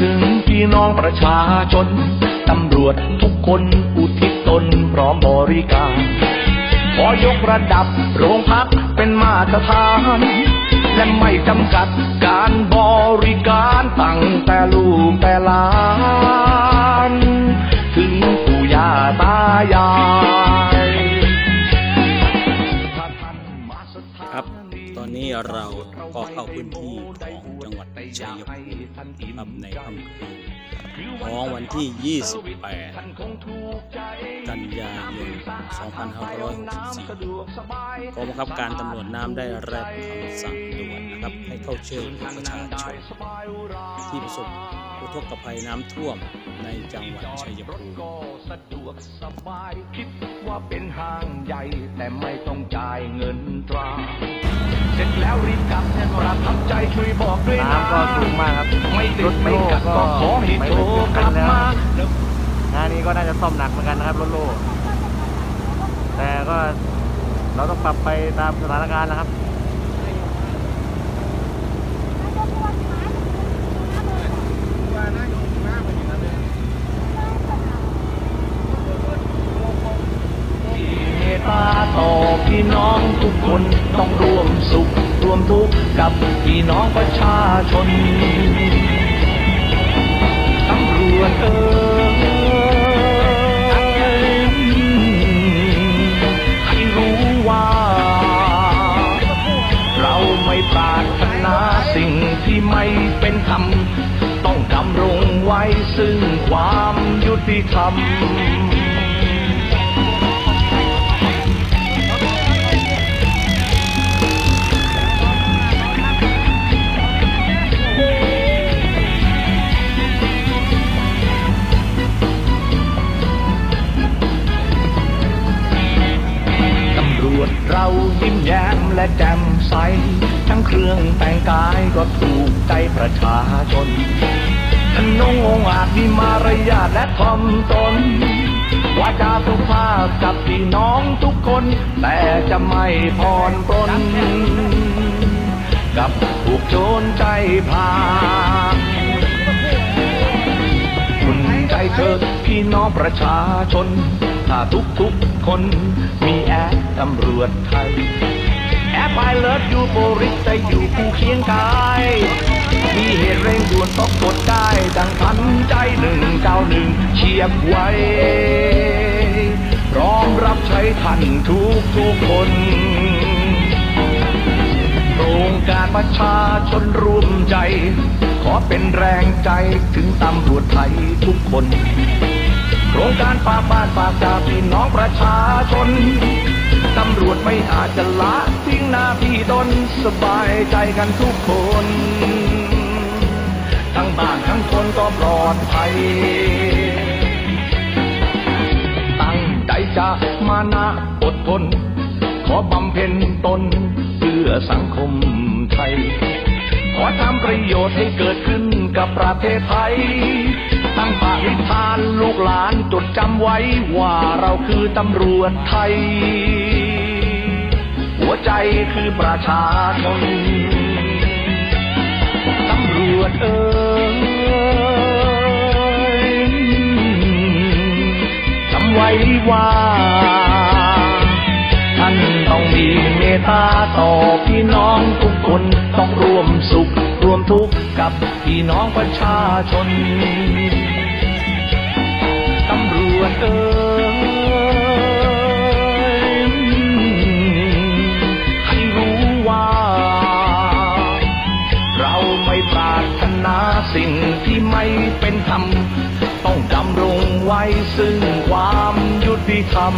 ถึงพี่น้องประชาชน ตำรวจทุกคนอุทิศตนพร้อมบริการ ขอยกระดับโรงพักเป็นมาตรฐาน และไม่จำกัดการบริการตั้งแต่ลูกแต่หลาน ถึงปู่ย่าตายายครับ ตอนนี้เราก็เข้าพื้นที่ของจังหวัด ชัยภูมิครับในค่ำคืนของวันที่ 28 กันยายน 2564กองบังคับการตำรวจน้ำได้รับคำสั่งด่วนนะครับ ให้เข้าช่วยเหลือประชาชนที่ประสบอุทกภัยน้ำท่วมในจังหวัดชัยภูมิก็สะดวกสบายคิดว่าเป็นห้างใหญ่แต่ไม่ต้องจ่ายเงินตราเสร็จ แล้วรีบกลับเนี่ยประทับใจช่วยบอกด้วยนะน้ำก็สูงมากครับไม่ติรดถไม่โล่กัดก็ก็ขอให้ไม่โทรเป็นกลับแล้วมางานนี้ก็น่าจะซ่อมหนักเหมือนกันนะครับรถโล่แต่ก็เราต้องปรับไปตามสถานการณ์นะครับเมตตาต่อพี่น้องทุกคนต้องร่วมสุข ร่วมทุกข์กับพี่น้องประชาชนตำรวจเอ่ยให้รู้ว่า เราไม่ปรารถนาสิ่งที่ไม่เป็นธรรม ต้องดำรงไว้ซึ่งความยุติธรรม ยิ้มแย้มและแจ่มใส ทั้งเครื่องแต่งกายก็ถูกใจประชาชนทนงองอาจมีมารยาทและทอมตนวาจาสุภาพกับพี่น้องทุกคน แต่จะไม่ผ่อนปรนกับพวกโจรใจพลานคุณใจเธอพี่น้องประชาชน ถ้าทุกทุกๆคนมีแอปตำรวจไทย แอปไอเลิฟยูโบริสจะอยู่คู่เคียงกาย มีเหตุเร่งด่วนต้องกดได้ ดังทันใจหนึ่งเก้าหนึ่งเชียบไว้พร้อมรับใช้ท่านทุกทุกๆคนโครงการประชาชนร่วมใจ ขอเป็นแรงใจถึงตำรวจไทยทุกคน โครงการฝากบ้านฝากจากพี่น้องประชาชน ตำรวจไม่อาจจะละทิ้งหน้าที่ตนสบายใจกันทุกคน ทั้งบ้านทั้งคนก็ปลอดภัย ตั้งใจจะมานะอดทน ขอบำเพ็ญตนเพื่อสังคมไทย ขอทำประโยชน์ให้เกิดขึ้นกับประเทศไทย ตั้งปณิธานลูกหลานจดจำไว้ว่าเราคือตำรวจไทย หัวใจคือประชาชนตำรวจเอ่ยจำไว้ว่าท่านต้องมีเมตตาต่อพี่น้องทุกคนต้องร่วมสู่ ทุกข์กับพี่น้องประชาชน ตำรวจเอ่ยให้รู้ว่า เราไม่ปรารถนาสิ่งที่ไม่เป็นธรรม ต้องดำรงไว้ซึ่งความยุติธรรม